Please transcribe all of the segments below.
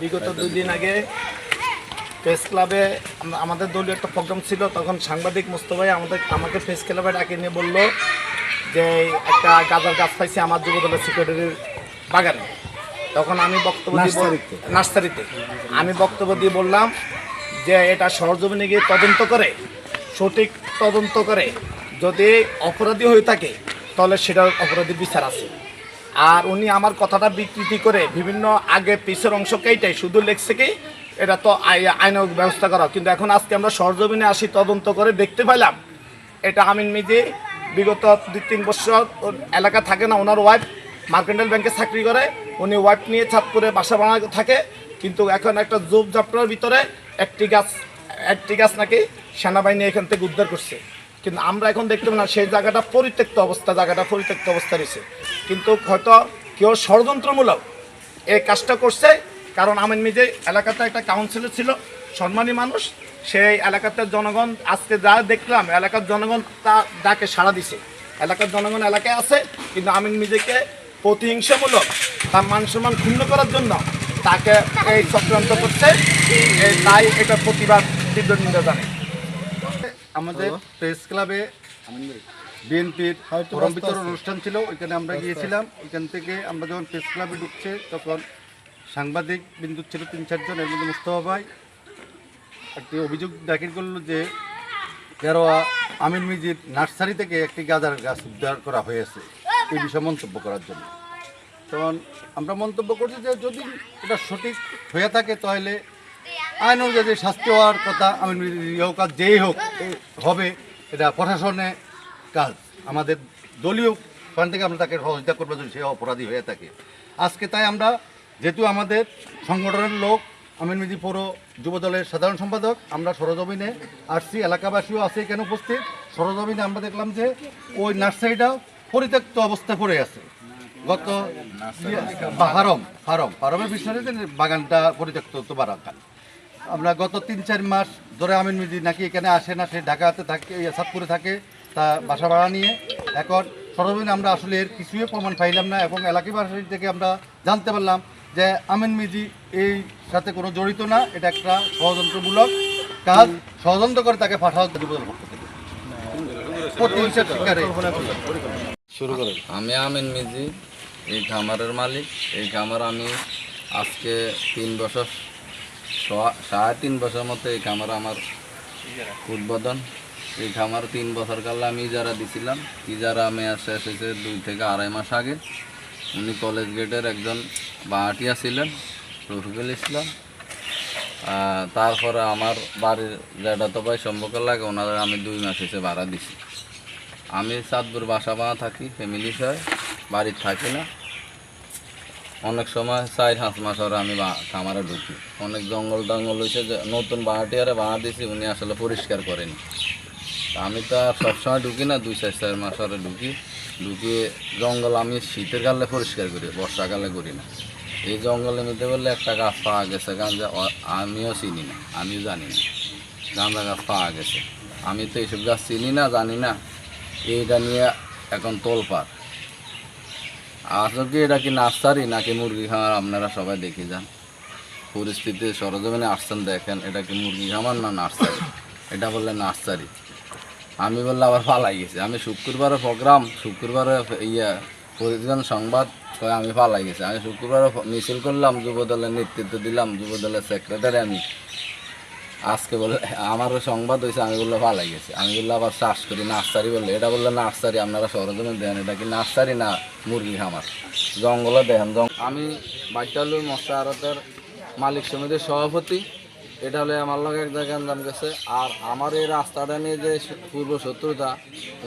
বিগত দুই দিন আগে প্রেস ক্লাবে আমাদের দলীয় একটা প্রোগ্রাম ছিল তখন সাংবাদিক মোস্তফাই আমাদের আমাকে প্রেস ক্লাবে ডাকে নিয়ে বলল যে একটা গাজার গাছ পাইছি আমার যুবদলের সিকিউরিটির বাগানে। তখন আমি বক্তব্য দিয়ে বল- নার্সারিতে। নার্সারিতে। আমি বক্তব্য দিয়ে বললাম যে এটা সরজমিনে গিয়ে তদন্ত করে সঠিক তদন্ত করে যদি অপরাধী হয়ে থাকে তাহলে সেটার অপরাধী বিচার আছে। আর উনি আমার কথাটা বিকৃতি করে বিভিন্ন আগে পিছের অংশ কেইটাই শুধু লেখছে কি, এটা তো আই- আইনের ব্যবস্থা করা। কিন্তু এখন আজকে আমরা সরজমিনে আসি, তদন্ত করে দেখতে পেলাম। এটা আমিন মিজি, বিগত দুই তিন বছর এলাকা থাকে না, ওনার ওয়াইফ মার্কেন্টাল ব্যাংকে চাকরি করে। উনি ওয়াইফ নিয়ে চাঁদপুরে বাসা বানা থাকে। কিন্তু এখন একটা জোব জাপটার ভিতরে একটি গাছ একটি গাছ নাকি সেনাবাহিনী এখান থেকে উদ্ধার করছে। কিন্তু আমরা এখন দেখতে না, সেই জায়গাটা পরিত্যক্ত অবস্থা, জায়গাটা পরিত্যক্ত অবস্থা রয়েছে। কিন্তু হয়তো কেউ ষড়যন্ত্রমূলক এই কাজটা করছে। কারণ আমিন মিজে এলাকাতে একটা কাউন্সিলর ছিল সম্মানী মানুষ। সেই এলাকাতে জনগণ আজকে যা দেখলাম এলাকার জনগণ তা ডাকে সাড়া দিছে। এলাকার জনগণ এলাকায় আছে কিন্তু আমিন মিজেকে প্রতিহিংসামূলক তার মান সম্মান ক্ষুণ্ণ করার জন্য তাকে এই চক্রান্ত করছে। এই তাই এটা প্রতিবাদ তীব্র নিন্দা জানাই। আমাদের প্রেস ক্লাবে বিএনপির হয়তো ফরম বিতরণ অনুষ্ঠান ছিল ওইখানে আমরা গিয়েছিলাম। ওইখান থেকে আমরা যখন প্রেস ক্লাবে ঢুকছে তখন সাংবাদিক বিন্দু ছিল তিন চারজন এর মধ্যে মুস্তফা ভাই একটি অভিযোগ দাখিল করল যে কেরোয়া আমিন মিজির নার্সারি থেকে একটি গাজার গাছ উদ্ধার করা হয়েছে। এই বিষয়ে মন্তব্য করার জন্য। তখন আমরা মন্তব্য করছি যে যদি এটা সঠিক হয়ে থাকে তাহলে আইন অনুযায়ী শাস্তি হওয়ার কথা আমিন মিজির হোক আর যেই হোক হবে। এটা প্রশাসনের কাজ আমাদের দলীয় ফান্ড থেকে আমরা তাকে সহযোগিতা করব যদি সে অপরাধী হয়ে থাকে। আজকে তাই আমরা যেহেতু আমাদের সংগঠনের লোক আমিন মিদি পৌর যুবদলের সাধারণ সম্পাদক আমরা সরজমিনে আসছি এলাকাবাসীও আছে এখানে উপস্থিত। সরজমিনে আমরা দেখলাম যে ওই নার্সারিটা পরিত্যক্ত অবস্থায় পড়ে আছে। গত বা ফারম ফারম ফারমের বিষয়ে বাগানটা পরিত্যক্ত তো বাগান আমরা গত তিন চার মাস ধরে আমিন মিজি নাকি এখানে আসে না সে ঢাকাতে থাকে ইয়ে, সাতপুরে থাকে। তা বাসা ভাড়া নিয়ে। এখন সরজমিনে আমরা আসলে এর কিছুই প্রমাণ পাইলাম না এবং এলাকাবাসী থেকে আমরা জানতে পারলাম যে আমিন মিজি এই সাথে কোনো জড়িত না। এটা একটা ষড়যন্ত্রমূলক কাজ। ষড়যন্ত্র করে তাকে শিকারে শুরু করেন। আমি আমিন মিজি এই খামারের মালিক। এই খামার আমি আজকে তিন বছর সাড়ে তিন বছর মতো এই খামার আমার উদ্বোধন। এই খামার তিন বছর কালে আমি ইজারা দিছিলাম। ইজারা মেয়াদ শেষ হয়েছে দুই থেকে আড়াই মাস আগে। উনি কলেজ গেটের একজন বাহাটিয়া ছিলেন, রফিকুল ইসলাম। তারপরে আমার বাড়ির যেটা তো ভাই সম্পর্ক লাগে, ওনারা আমি দুই মাস এসে ভাড়া দিছি। আমি চাঁদপুর বাসা বাঁধা থাকি ফ্যামিলি সহ বাড়ির থাকি না। অনেক সময় চার পাঁচ মাস ধরে আমি খামারে ঢুকি। অনেক জঙ্গল টঙ্গল হয়েছে নতুন বাহাটিয়ারে বানা দিয়েছি উনি আসলে পরিষ্কার করেনি। আমি তো আর সবসময় ঢুকি না, দুই চার চার মাস ধরে ঢুকি। ঢুকিয়ে জঙ্গল আমি শীতের কালে পরিষ্কার করি, বর্ষাকালে করি না। এই জঙ্গলে নিতে বললে একটা গাছ পাওয়া গেছে গাঞ্জা অ- আমিও চিনি না, আমিও জানি না। গাঁজা গাছ পাওয়া গেছে। আমি তো এইসব গাছ চিনি না, জানি না। এইটা নিয়ে এখন তোলপার আসলে কি এটা কি নার্সারি নাকি মুরগি খামার আপনারা সবাই দেখে যান। পরিস্থিতি সরজমিনে আসছেন দেখেন, এটা কি মুরগি খামার না নার্সারি? এটা বললে নার্সারি। আমি বললে আবার পালাই গেছি। আমি শুক্রবারে প্রোগ্রাম শুক্রবারে ইয়া, প্রতিদিন সংবাদ কয়ে আমি পালাই গেছি। আমি শুক্রবারে মিছিল করলাম, যুবদলের নেতৃত্ব দিলাম, যুবদলের সেক্রেটারি আমি। আজকে বলে, আমারও সংবাদ হয়েছে আমি বললে পালাই গেছি। আমি বললে আবার চাষ করি, নার্সারি বললে। এটা বললে নার্সারি, আপনারা সরজমে দেন এটা কি নার্সারি না মুরগি খামার? জঙ্গলে দেখেন আমি বাইটালুর মশলা আড়তের মালিক সমিতির সভাপতি। এটা হলে আমার লগে এক জায়গায় নাম গেছে। আর আমার এই রাস্তাটা নিয়ে যে পূর্ব শত্রুতা,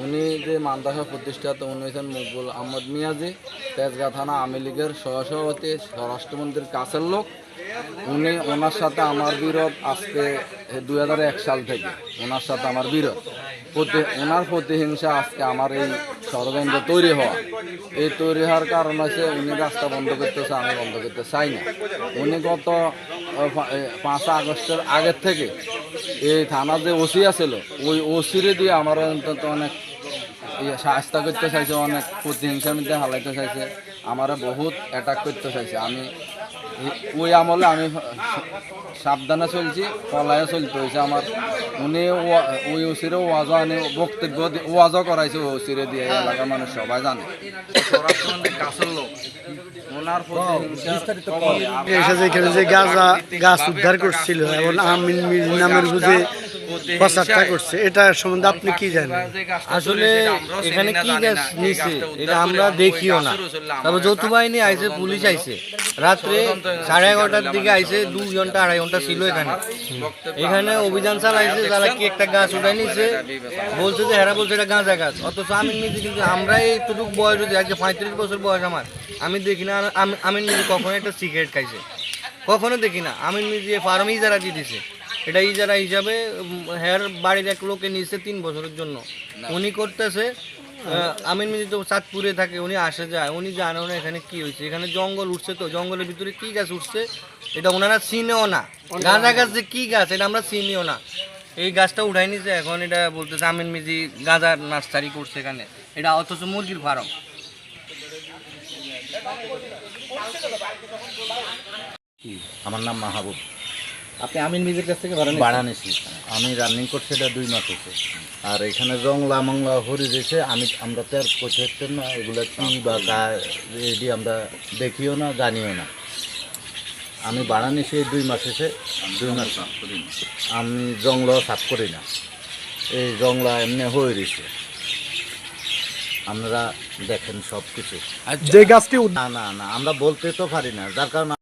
উনি যে মান্দাসা প্রতিষ্ঠাতা, উনি হয়েছেন মকবুল আহমদ মিয়াজি, তেজগাঁ থানা আওয়ামী লীগের সহসভাপতি, স্বরাষ্ট্রমন্ত্রীর কাছের লোক। উনি ওনার সাথে আমার বিরোধ আজকে দুই হাজার এক সাল থেকে। ওনার সাথে আমার বিরোধ। প্রতি ওনার প্রতিহিংসা আজকে আমার এই ষড়যন্ত্র তৈরি হওয়া। এই তৈরি হওয়ার কারণ আছে উনি রাস্তা বন্ধ করতেছে, আমি বন্ধ করতে চাই না। উনি গত পাঁচ আগস্টের আগের থেকে এই থানা যে ওসি আছিল, ওই ওসিরে দিয়ে আমার অন্তত অনেক ইয়ে শাস্তা করতে চাইছে, অনেক প্রতিহিংসার মধ্যে হালাইতে চাইছে, আমারে বহুত অ্যাটাক করতে চাইছে। আমি ওই আমলে আমি সাবধানে চলছি পলায়ে চলতে হয়েছে আমার। উনি ওই ওসিরে ওয়াজও আনে, বক্তব্য ওয়াজও করাইছে ওসিরে দিয়ে এলাকার মানুষ সবাই জানে। এসে যে গাঁজা গাছ উদ্ধার করছিল এবং আমিন মির নামের বুঝে প্রচারটা করছে। এটা সম্বন্ধে আপনি কি জানেন? আসলে এখানে কি গ্যাস নিছে এটা আমরা দেখিও না। তারপর যৌথ বাহিনী আইছে পুলিশ আইছে। রাত্রে সাড়ে এগারোটার দিকে আইসে দুই ঘণ্টা, আড়াই ঘণ্টা ছিল এখানে। এখানে অভিযান চালাইছে তারা কি একটা গাছ উঠাই নিছে, বলছে যে, হেরা বলছে এটা গাঁজা গাছ। অথচ আমি নিজে কিন্তু আমরা এইটুকু বয়স যদি আজকে পঁয়ত্রিশ বছর বয়স আমার। আমি দেখি না, আমি নিজে কখনো একটা সিগারেট খাইছে। কখনো দেখি না আমি নিজে ফার্ম ইজারা দিয়ে দিছে। এটা ইজারা হিসাবে হের বাড়ির এক লোকে নিয়েছে তিন বছরের জন্য। উনি করতেছে আমিন মিজি তো চাঁদপুরে থাকে উনি আসে যায়। উনি জানেও না এখানে কি হয়েছে। এখানে জঙ্গল উঠছে তো জঙ্গলের ভিতরে কি গাছ উঠছে এটা ওনারা চিনেও না। গাঁজা গাছ যে কি গাছ এটা আমরা চিনিও না। এই গাছটা উঠাই নিছে এখন এটা বলতেছে আমিন মিজি গাঁজার নার্সারি করছে এখানে। এটা অথচ মুরগির ফার্ম। আমার নাম মাহবুব। আপনি আমিন মিজির কাছ থেকে ভাড়া নিছি। আমি রানিং করছি এটা দুই মাস হচ্ছে আর এখানে জংলা মংলা হরি দিয়েছে আমি আমরা তো আর করতে না এগুলো কি বা গা এটি আমরা দেখিও না জানিও না। আমি ভাড়া নিছি এই দুই মাস এসে দুই মাস। আমি জংলা সাফ করি না। এই জংলা এমনি হয়ে রয়েছে। আপনারা দেখেন সব কিছু যে গাছটি না না না আমরা বলতে তো পারি না। যার কারণে